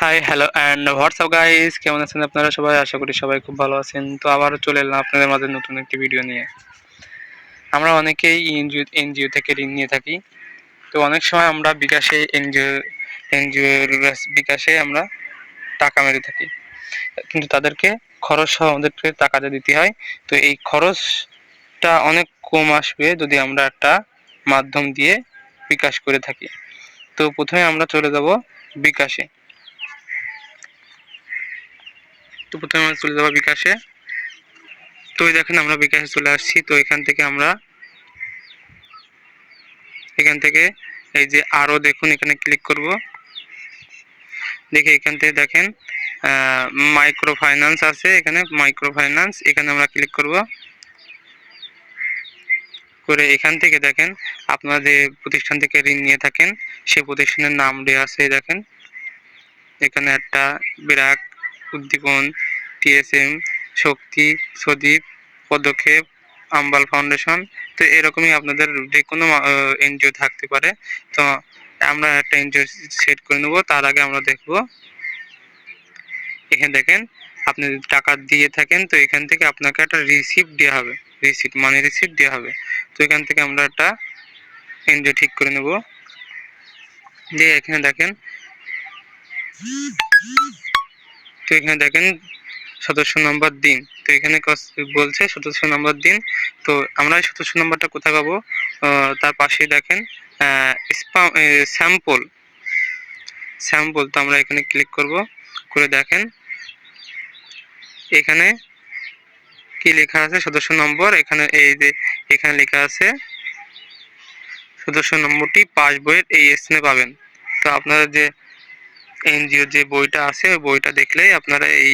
Hi hello and WhatsApp guys কেমন আছেন আপনারা সবাই? আশা করি সবাই খুব ভালো আছেন। তো আবারও চলে এলাম আপনাদের মাঝে নতুন একটি ভিডিও নিয়ে। আমরা অনেকেই এনজিও এনজিও থেকে ঋণ নিয়ে থাকি। তো অনেক সময় আমরা বিকাশে এনজিও এনজিওর বিকাশে আমরা টাকা মেরে থাকি। কিন্তু তাদেরকে খরচ সহ আমাদেরকে টাকাটা দিতে হয়। তো এই খরচটা অনেক কম আসবে যদি আমরা একটা মাধ্যম দিয়ে বিকাশ করে থাকি। তো প্রথমে আমরা চলে যাব বিকাশে। তো প্রথমে আমরা চলে যাব বিকাশে। তো দেখেন আমরা বিকাশে চলে আসছি। তো এখান থেকে আমরা এখান থেকে এই যে আরও দেখুন, এখানে ক্লিক করব। দেখে এখান থেকে দেখেন মাইক্রো ফাইন্যান্স আছে এখানে মাইক্রো ফাইন্যান্স এখানে আমরা ক্লিক করব। করে এখান থেকে দেখেন, আপনারা যে প্রতিষ্ঠান থেকে ঋণ নিয়ে থাকেন, সেই প্রতিষ্ঠানের নাম দেওয়া আছে, দেখেন। এখানে একটা বিরাট উদ্দীপন টিএসএম, শক্তি, সদীপ, পদক্ষেপ, আম্বাল ফাউন্ডেশন। তো এরকমই আপনাদের যে কোনো এনজিও থাকতে পারে। তো আমরা একটা এনজিও সেট করে নেব, তার আগে আমরা দেখব। এখানে দেখেন, আপনি টাকা দিয়ে থাকেন, তো এখান থেকে আপনাকে একটা রিসিপ্ট দেওয়া হবে। রিসিপ্ট মানি রিসিপ্ট দেওয়া হবে। তো এখান থেকে আমরা একটা এনজিও ঠিক করে নেব। দিয়ে এখানে দেখেন তো এখানে দেখেন সদস্য নম্বর দিন। তো এখানে বলছে সদস্য নম্বর দিন। তো আমরা সদস্য নম্বরটা কোথায় পাবো? তার পাশে দেখেন স্যাম্পল স্যাম্পল তো আমরা এখানে ক্লিক করব। করে দেখেন, এখানে কি লেখা আছে? সদস্য নম্বর। এখানে এই যে, এখানে লেখা আছে, সদস্য নম্বরটি পাস বইয়ের এই স্থানে পাবেন। তো আপনারা যে এনজিও যে বইটা আছে বইটা দেখলেই আপনারা এই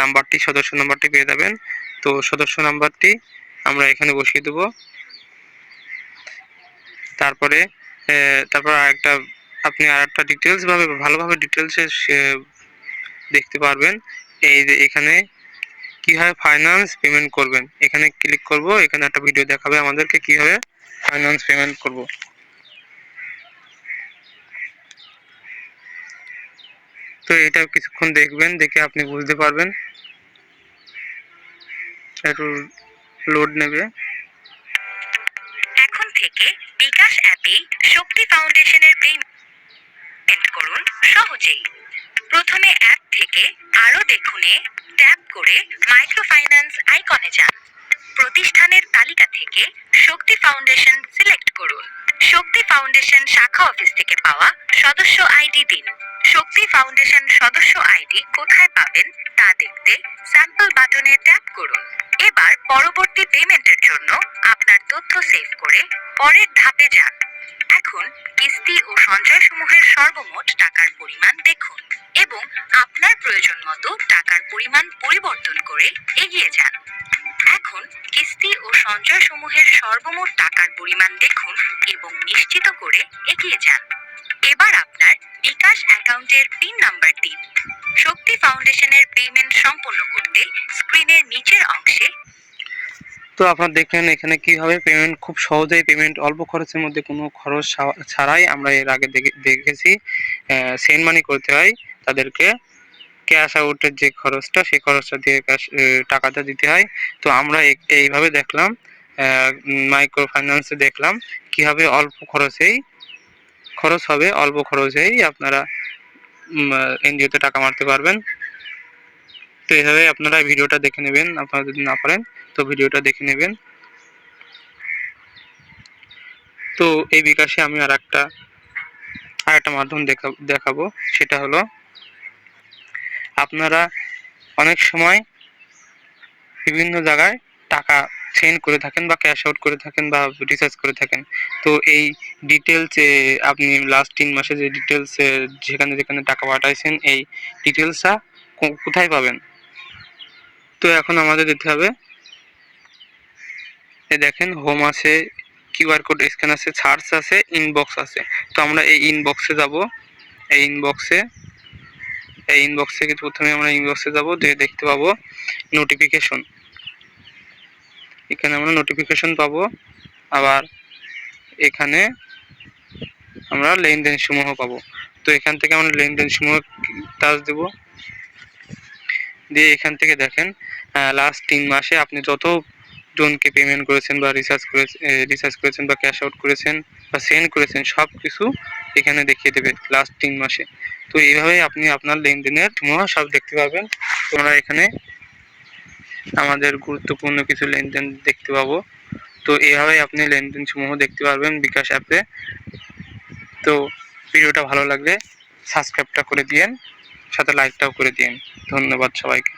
নাম্বারটি, সদস্য নাম্বারটি পেয়ে যাবেন। তো সদস্য নাম্বারটি আমরা এখানে বসিয়ে দেব। তারপরে তারপর আরেকটা, আপনি আর একটা ডিটেলসভাবে ভালোভাবে ডিটেলসে দেখতে পারবেন। এই যে এখানে কীভাবে ফাইন্যান্স পেমেন্ট করবেন। এখানে ক্লিক করব, এখানে একটা ভিডিও দেখাবে আমাদেরকে কীভাবে ফাইন্যান্স পেমেন্ট করব। এটা কিছুক্ষণ দেখবেন, দেখে আপনি বুঝতে পারবেন। একটু লোড নেবে। এখন থেকে বিকাশ অ্যাপে শক্তি ফাউন্ডেশনের পেমেন্ট করুন সহজেই। প্রথমে অ্যাপ থেকে আরও দেখুনে ট্যাপ করে মাইক্রো ফাইন্যান্স আইকনে যান। প্রতিষ্ঠানের তালিকা থেকে শক্তি ফাউন্ডেশন সিলেক্ট করুন। শক্তি ফাউন্ডেশন শাখা অফিস থেকে পাওয়া সদস্য আইডি দিন। শক্তি ফাউন্ডেশন সদস্য আইডি কোথায় পাবেন তা দেখতে স্যাম্পল বাটনে ট্যাপ করুন। এবার পরবর্তী পেমেন্টের জন্য আপনার তথ্য সেভ করে পরের ধাপে যান। এখন কিস্তি ও সঞ্চয়সমূহের সর্বমোট টাকার পরিমাণ দেখুন এবং আপনার প্রয়োজন মতো টাকার পরিমাণ পরিবর্তন করে এগিয়ে যান। এখন কিস্তি ও সঞ্চয়সমূহের সর্বমোট টাকার পরিমাণ দেখুন এবং নিশ্চিত করে এগিয়ে যান। এবার আপনার বিকাশ অ্যাকাউন্টের পিন নাম্বার দিন শক্তি ফাউন্ডেশনের পেমেন্ট সম্পন্ন করতে স্ক্রিনের নিচের অংশে তো আপনারা দেখেন এখানে কীভাবে পেমেন্ট, খুব সহজেই পেমেন্ট, অল্প খরচের মধ্যে কোনো খরচ ছাড়াই আমরা এর আগে দেখেছি সেন্ড মানি করতে হয় তাদেরকে। ক্যাশ আউটের যে খরচটা, সেই খরচটা দিয়ে ক্যাশ টাকাটা দিতে হয়। তো আমরা এইভাবে দেখলাম মাইক্রো ফাইন্যান্সে দেখলাম কীভাবে অল্প খরচেই খরচ হবে, অল্প খরচেই আপনারা এনজিওতে টাকা মারতে পারবেন। তো এইভাবে আপনারা ভিডিওটা দেখে নেবেন, আপনারা যদি না পারেন, তো ভিডিওটা দেখে নেবেন। তো এই বিকাশে আমি আর একটা আর একটা মাধ্যম দেখা, দেখাবো, সেটা হলো আপনারা অনেক সময় বিভিন্ন জায়গায় টাকা সেন্ড করে থাকেন বা ক্যাশ আউট করে থাকেন বা রিচার্জ করে থাকেন। তো এই ডিটেলসে আপনি লাস্ট তিন মাসে যে ডিটেলস যেখানে যেখানে টাকা পাঠাইছেন, এই ডিটেলসটা কোথায় পাবেন? তো এখন আমাদের দিতে হবে। এই দেখেন হোম আছে কিউআর কোড স্ক্যান আছে সার্চ আছে ইনবক্স আছে। তো আমরা এই ইনবক্সে যাব। এই ইনবক্সে এই ইনবক্সে প্রথমে আমরা ইনবক্সে যাব, দিয়ে দেখতে পাবো নোটিফিকেশন এখানে আমরা নোটিফিকেশন পাবো। আবার এখানে আমরা লেনদেন সমূহ পাবো। তো এখান থেকে আমরা লেনদেন সমূহ টাচ দেব। দিয়ে এখান থেকে দেখেন লাস্ট তিন মাসে আপনি যত জনকে পেমেন্ট করেছেন বা রিচার্জ করেছেন রিচার্জ করেছেন বা ক্যাশ আউট করেছেন বা সেন্ড করেছেন সব কিছু এখানে দেখিয়ে দেবে লাস্ট তিন মাসে। তো এইভাবে আপনি আপনার লেনদেনের সমূহ সব দেখতে পাবেন তোমরা এখানে আমাদের গুরুত্বপূর্ণ কিছু লেনদেন দেখতে পাবো। তো এভাবেই আপনি লেনদেন সমূহ দেখতে পারবেন বিকাশ অ্যাপে তো ভিডিওটা ভালো লাগলে সাবস্ক্রাইবটা করে দিয়েন, সাথে লাইকটাও করে দিয়েন। ধন্যবাদ সবাইকে।